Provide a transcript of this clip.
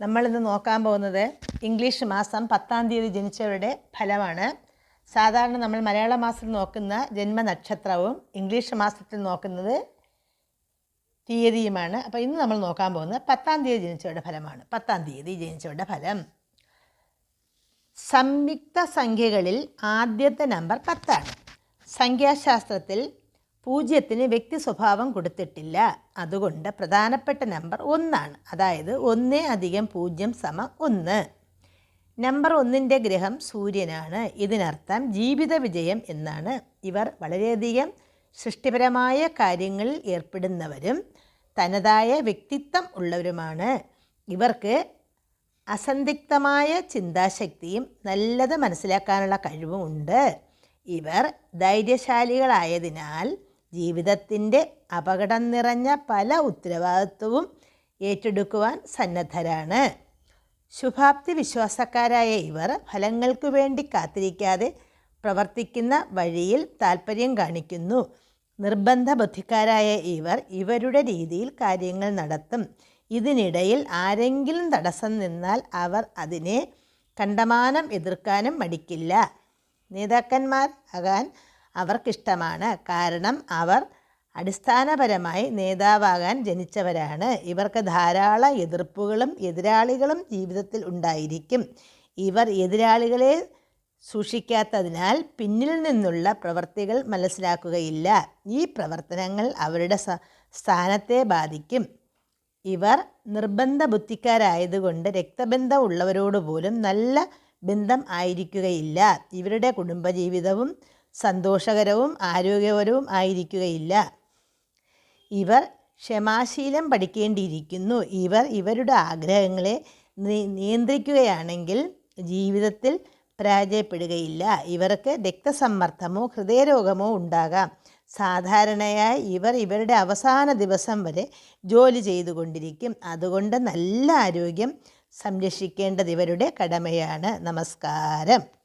നമ്മളിന്ന് നോക്കാൻ പോകുന്നത് ഇംഗ്ലീഷ് മാസം പത്താം തീയതി ജനിച്ചവരുടെ ഫലമാണ്. സാധാരണ നമ്മൾ മലയാള മാസത്തിൽ നോക്കുന്ന ജന്മനക്ഷത്രവും ഇംഗ്ലീഷ് മാസത്തിൽ നോക്കുന്നത് തീയതിയുമാണ്. അപ്പോൾ ഇന്ന് നമ്മൾ നോക്കാൻ പോകുന്നത് പത്താം തീയതി ജനിച്ചവരുടെ ഫലമാണ്. പത്താം തീയതി ജനിച്ചവരുടെ ഫലം. സംയുക്ത സംഖ്യകളിൽ ആദ്യത്തെ നമ്പർ പത്താണ്. സംഖ്യാശാസ്ത്രത്തിൽ പൂജ്യത്തിന് വ്യക്തി സ്വഭാവം കൊടുത്തിട്ടില്ല. അതുകൊണ്ട് പ്രധാനപ്പെട്ട നമ്പർ ഒന്നാണ്. അതായത് ഒന്ന് അധികം പൂജ്യം സമ ഒന്ന്. നമ്പർ ഒന്നിന്റെ ഗ്രഹം സൂര്യനാണ്. ഇതിനർത്ഥം ജീവിത വിജയം എന്നാണ്. ഇവർ വളരെയധികം സൃഷ്ടിപരമായ കാര്യങ്ങളിൽ ഏർപ്പെടുന്നവരും തനതായ വ്യക്തിത്വം ഉള്ളവരുമാണ്. ഇവർക്ക് അസന്ധിഗ്ധമായ ചിന്താശക്തിയും നല്ലത് മനസ്സിലാക്കാനുള്ള കഴിവും ഉണ്ട്. ഇവർ ധൈര്യശാലികളായതിനാൽ ജീവിതത്തിന്റെ അപകടം നിറഞ്ഞ പല ഉത്തരവാദിത്വവും ഏറ്റെടുക്കുവാൻ സന്നദ്ധരാണ്. ശുഭാപ്തി വിശ്വാസക്കാരായ ഇവർ ഫലങ്ങൾക്ക് വേണ്ടി കാത്തിരിക്കാതെ പ്രവർത്തിക്കുന്ന വഴിയിൽ താൽപ്പര്യം കാണിക്കുന്നു. നിർബന്ധ ബുദ്ധിക്കാരായ ഇവർ ഇവരുടെ രീതിയിൽ കാര്യങ്ങൾ നടത്തും. ഇതിനിടയിൽ ആരെങ്കിലും തടസ്സം നിന്നാൽ അവർ അതിനെ കണ്ടമാനം എതിർക്കാനും മടിക്കില്ല. നേതാക്കന്മാർ ആകാൻ അവർക്കിഷ്ടമാണ്. കാരണം അവർ അടിസ്ഥാനപരമായി നേതാവാകാൻ ജനിച്ചവരാണ്. ഇവർക്ക് ധാരാളം എതിർപ്പുകളും എതിരാളികളും ജീവിതത്തിൽ ഉണ്ടായിരിക്കും. ഇവർ എതിരാളികളെ സൂക്ഷിക്കാത്തതിനാൽ പിന്നിൽ നിന്നുള്ള പ്രവർത്തികൾ മനസ്സിലാക്കുകയില്ല. ഈ പ്രവർത്തനങ്ങൾ അവരുടെ സ്ഥാനത്തെ ബാധിക്കും. ഇവർ നിർബന്ധ ബുദ്ധിക്കാരായതുകൊണ്ട് രക്തബന്ധം ഉള്ളവരോട് പോലും നല്ല ബന്ധം ആയിരിക്കുകയില്ല. ഇവരുടെ കുടുംബജീവിതവും സന്തോഷകരവും ആരോഗ്യകരവും ആയിരിക്കുകയില്ല. ഇവർ ക്ഷമാശീലം പഠിക്കേണ്ടിയിരിക്കുന്നു. ഇവർ ഇവരുടെ ആഗ്രഹങ്ങളെ നിയന്ത്രിക്കുകയാണെങ്കിൽ ജീവിതത്തിൽ പരാജയപ്പെടുകയില്ല. ഇവർക്ക് രക്തസമ്മർദ്ദമോ ഹൃദയരോഗമോ ഉണ്ടാകാം. സാധാരണയായി ഇവർ ഇവരുടെ അവസാന ദിവസം വരെ ജോലി ചെയ്തുകൊണ്ടിരിക്കും. അതുകൊണ്ട് നല്ല ആരോഗ്യം സംരക്ഷിക്കേണ്ടത് ഇവരുടെ കടമയാണ്. നമസ്കാരം.